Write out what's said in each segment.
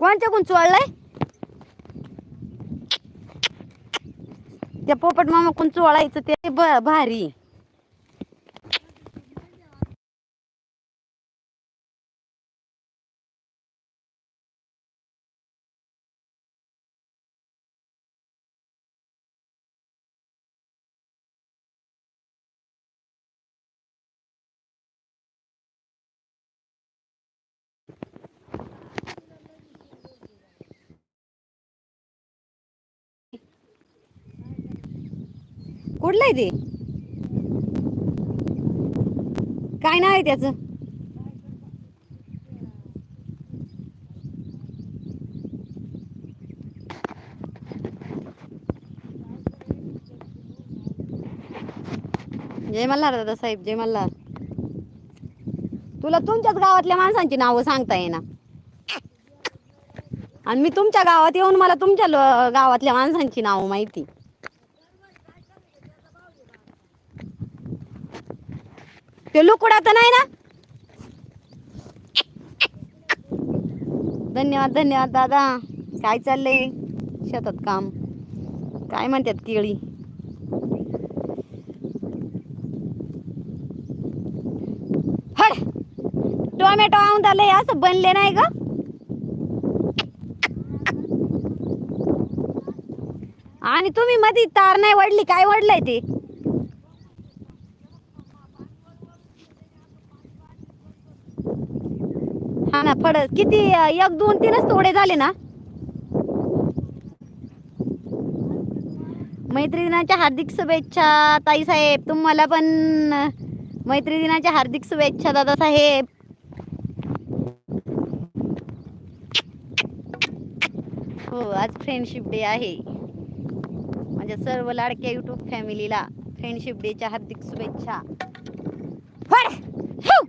कोणच्या कोण चोळलाय? त्या पोपट मामा कोण चोळायचं ते भारी. कुठलं आहे ते? काय नाव आहे त्याचं? जय मल्हार दादा साहेब जय मल्हार तुला तुमच्याच गावातल्या माणसांची नावं सांगता येईना. आणि मी तुमच्या गावात येऊन मला तुमच्या गावातल्या माणसांची नावं माहिती. ते लुकडा तर नाही ना? धन्यवाद धन्यवाद दादा. काय चाललंय शेतात काम? काय म्हणतात केळी? हड! टोमॅटो आणून आलंय असं बनले नाही ग. आणि तुम्ही मध्ये तार नाही वडली काय वडलंय ते? ना फड किती एक दोन तीनच तोडे झाले ना? मैत्री दिनाच्या हार्दिक शुभेच्छा ताई साहेब तुम्हाला पण मैत्री दिनाच्या हार्दिक शुभेच्छा दादा साहेब हो आज फ्रेंडशिप डे आहे. माझ्या सर्व लाडक्या युट्यूब फॅमिलीला फ्रेंडशिप डेच्या हार्दिक शुभेच्छा फड! हिव!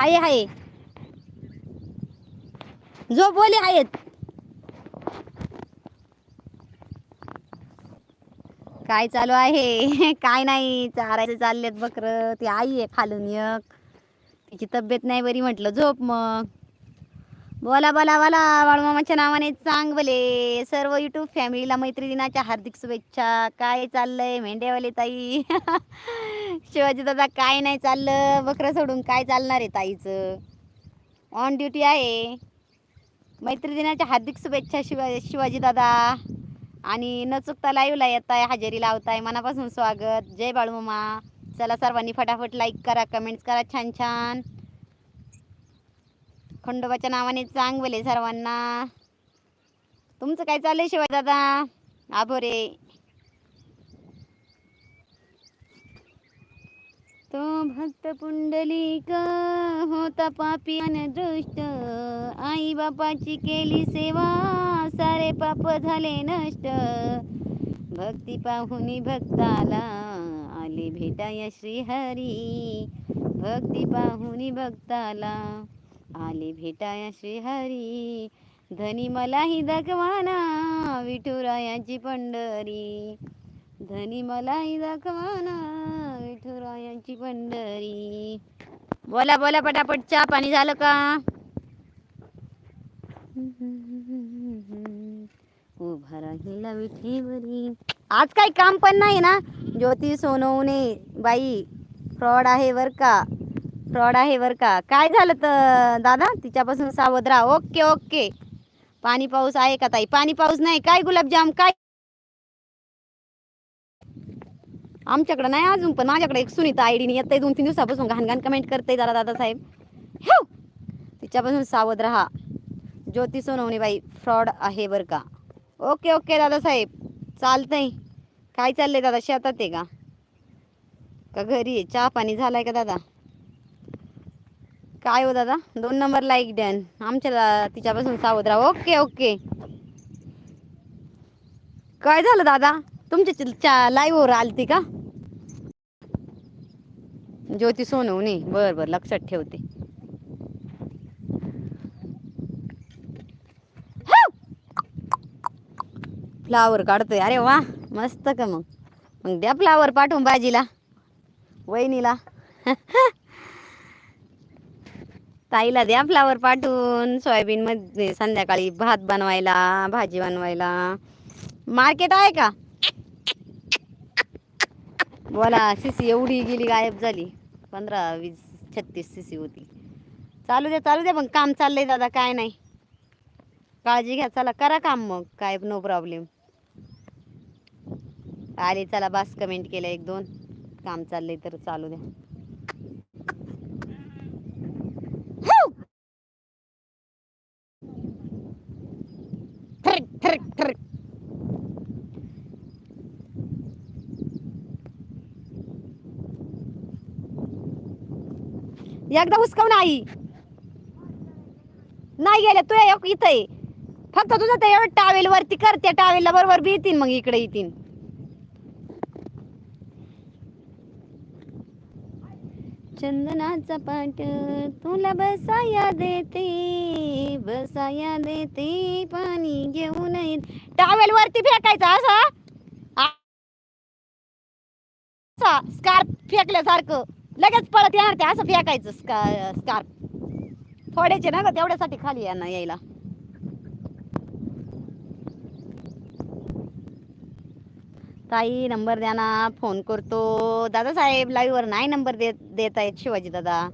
हाय हाय. जो बोले आहेत. काय चालू आहे? काय नाही चारायचं चाललेत बकर. ती आई आहे खालून एक. तिची तब्येत नाही बरी म्हटलं झोप मग. बोला बोला बोला. बाळमामाच्या नावाने सांग सर्व युट्यूब फॅमिलीला मैत्री दिनाच्या हार्दिक शुभेच्छा. काय चाललंय मेंढ्यावाले ताई? शिवाजी दादा काय नाही चाललं? बकरं सोडून काय चालणार आहे ताईचं? ऑन ड्युटी आहे. मैत्री दिनाच्या हार्दिक शुभेच्छा शिवा शिवाजी दादा. आणि न चुकता लाईव्हला येत आहे हजेरी लावताय. मनापासून स्वागत. जय बाळूमामा. चला सर्वांनी फटाफट लाईक करा कमेंट्स करा. छान छान. खंडोबाच्या नावाने चांगले सर्वांना. तुमचं काय चाललंय शिवाय दादा? आभोरे. तो भक्त पुंडलिक होता पापी आणि दृष्ट. आई बापाची केली सेवा सारे पाप झाले नष्ट. भक्ती पाहुनी भक्ताला आले भेटाया श्रीहरी. भक्ती पाहुनी भक्ताला आले भेटाया श्रीहरी. धनी मलाही दाखवाना विठुरायाची पंढरी. धनी मलाही दाखवाना विठुरायाची पंढरी. बोला बोला पटापट चहा पाणी झालं का? उभा राहिला विठेवरी. आज काही काम पण नाही ना? ज्योती सोनवणे बाई फ्रॉड आहे बर का? फ्रॉड आहे बरं का. काय झालं तर दादा? तिच्यापासून सावध राहा. Okay okay. पाणी पाऊस आहे का ताई? पाणी पाऊस नाही. काय गुलाबजाम? काय? आमच्याकडे नाही अजून पण माझ्याकडे एक सुनीता आयडीने येत दोन तीन दिवसापासून घाण घाण कमेंट करते दादा साहेब. हे तिच्यापासून सावध राहा. ज्योती सोनवणे बाई फ्रॉड आहे बरं का. Okay okay Dada Saheb. चालतंय. काय चाललंय दादा? शेतात आहे का? का घरी आहे? चहा पाणी झालाय का दादा? काय हो दादा? दोन नंबर लाईक डॅन आमच्या तिच्यापासून सावध राहा. ओके ओके काय झालं दादा? तुमच्या लाईव्हवर आलती का? ज्योती सोनवणे. बर बर. लक्षात ठेवते. फ्लावर काढतोय. अरे वा! मस्त का मग? मग द्या फ्लावर पाठवून बाजीला. वहिनीला. ताईला द्या फ्लावर पाठवून सोयाबीन मध्ये संध्याकाळी भात बनवायला भाजी बनवायला. मार्केट आहे का? बोला सीसी एवढी गेली गायब झाली. पंधरा वीस छत्तीस सीसी होती. चालू द्या चालू द्या पण काम चाललंय दादा काय नाही. काळजी घ्या चला करा काम मग काय नो प्रॉब्लेम आले चला बास कमेंट केलं एक दोन. काम चाललंय तर चालू द्या. ठरक एकदा हुसकाव आई. नाही गेले तू एक इथं फक्त तुझं ते टावेल वरती करते टावेलला बरोबर बी येतील मग इकडे येतील चंदनाचा पाट तुला बसाया देते बसाया देते पाणी घेऊन येत टॉवेल वरती फेकायचा असा? असा स्कार्फ फेकल्यासारखं. लगेच पळत येणार ते असं फेकायचं स्का स्कार्फ थोड्याचे ना ग तेवढ्यासाठी खाली यांना यायला. ताई नंबर द्या ना फोन करतो. दादा साहेब लाईव्हवर नाही नंबर देत देत आहेत शिवाजी दादा.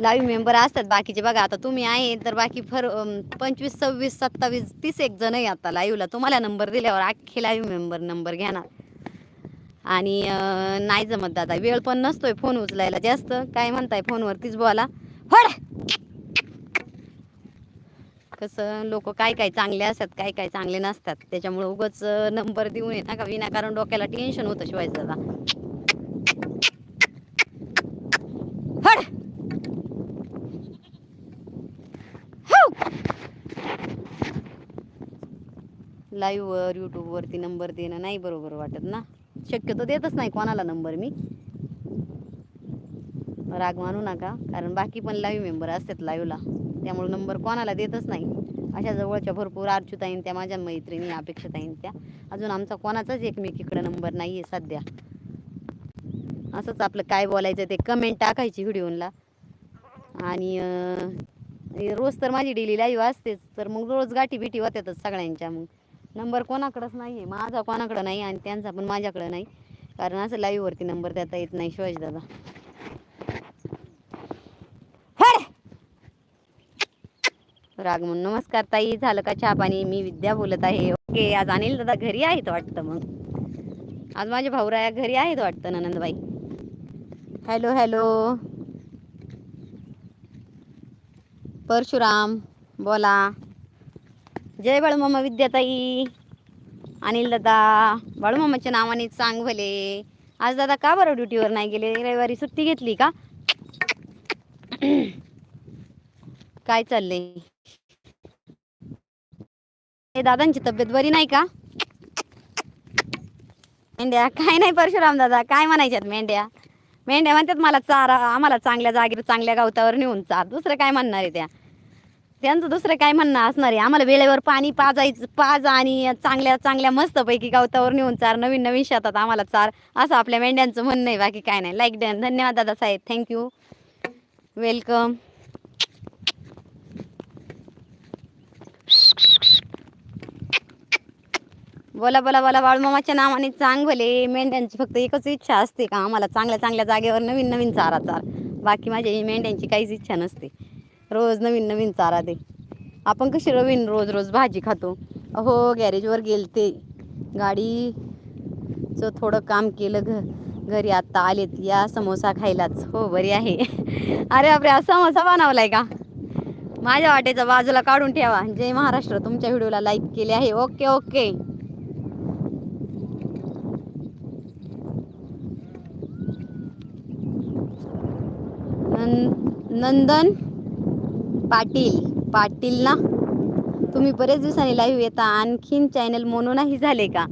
लाईव्ह मेंबर असतात बाकीचे. बघा आता तुम्ही आहे तर बाकी फर पंचवीस सव्वीस सत्तावीस तीस एक जण आहे आता लाईव्हला तुम्हाला नंबर दिल्यावर अख्खे लाईव्ह मेंबर नंबर घ्या ना. आणि नाही जमत दादा. वेळ पण नसतोय फोन उचलायला. जास्त काय म्हणताय फोनवरतीच बोला. होड कसं लोक काय काय चांगले असतात काय काय चांगले नसतात त्याच्यामुळे उगाच नंबर देऊन येत ना का विनाकारण डोक्याला टेन्शन होतं शिवायचं दादा. लाईव्हवर यूट्यूबवरती नंबर देणं नाही बरोबर वाटत ना? शक्यतो देतच नाही कोणाला नंबर मी. राग मानू नका कारण बाकी पण लाईव्ह मेंबर असतात लाईव्हला त्यामुळे नंबर कोणाला देतच नाही. अशा जवळच्या भरपूर अर्चुताईन त्या माझ्या मैत्रिणी अपेक्षाताईन त्या. अजून आमचा कोणाचाच एकमेकीकडे नंबर नाही आहे सध्या. असंच आपलं काय बोलायचं ते कमेंट टाकायची व्हिडिओला. आणि रोज तर माझी डेली लाईव्ह असतेच. तर मग रोज गाठी बिठी होत्यातच सगळ्यांच्या मग. नंबर कोणाकडंच नाही आहे माझा कोणाकडं नाही आणि त्यांचा पण माझ्याकडं नाही. कारण असं लाईव्हवरती नंबर देता येत नाही शिवाजी दादा हड! राग म्हणून नमस्कार ताई झालं का चहा पाणी? मी विद्या बोलत आहे. ओके आज अनिल दादा घरी आहेत वाटतं मग? आज माझे भाऊराया घरी आहेत वाटतं ननंदबाई. Hello hello. परशुराम बोला. जय बाळूमामा विद्याताई. अनिल दादा बाळूमामाच्या नावाने सांग भले. आज दादा का बरं ड्युटीवर नाही गेले? रविवारी सुट्टी घेतली का? काय चाललंय? हे दादांची तब्येत बरी नाही का? मेंढ्या काय नाही परशुराम दादा काय म्हणायच्यात मेंढ्या? मेंढ्या म्हणतात मला चारा आम्हाला चांगल्या जागेवर चांगल्या गवतावर नेऊन चार. दुसरं काय म्हणणार आहे त्या? त्यांचं दुसरं काय म्हणणं असणार आहे? आम्हाला वेळेवर पाणी पाजायचं पाज आणि चांगल्या चांगल्या मस्तपैकी गवतावर नेऊन चार नवीन नवीन शेतात आम्हाला चार. असं आपल्या मेंढ्यांचं म्हणणं आहे बाकी काय नाही. लाईक डन धन्यवाद दादा साहेब. थँक्यू वेलकम बोला बोला बोला बाळूमामाच्या नावाने चांग भले. मेंढ्यांची फक्त एकच इच्छा असते का? आम्हाला चांगल्या चांगल्या जागेवर नवीन नवीन चारा चार. बाकी माझ्या मेंढ्यांची काहीच इच्छा नसते. रोज नवीन नवीन चारा दे. आपण कशी रवीन रोज रोज भाजी खातो? अहो गॅरेजवर गेलते. गाडीचं थोडं काम केलं घ घरी आत्ता आलेत. या समोसा खायलाच. हो बरी आहे. अरे आपरे हा समोसा बनवलाय का? माझ्या वाटेचा बाजूला काढून ठेवा. जय महाराष्ट्र. तुमच्या व्हिडिओला लाईक केले आहे. ओके ओके नं- नंदन पाटील. पाटील ना? तुम्ही बरेच दिवसांनी लाईव्ह येता. आणखीन चॅनल मोनो नाही झाले का?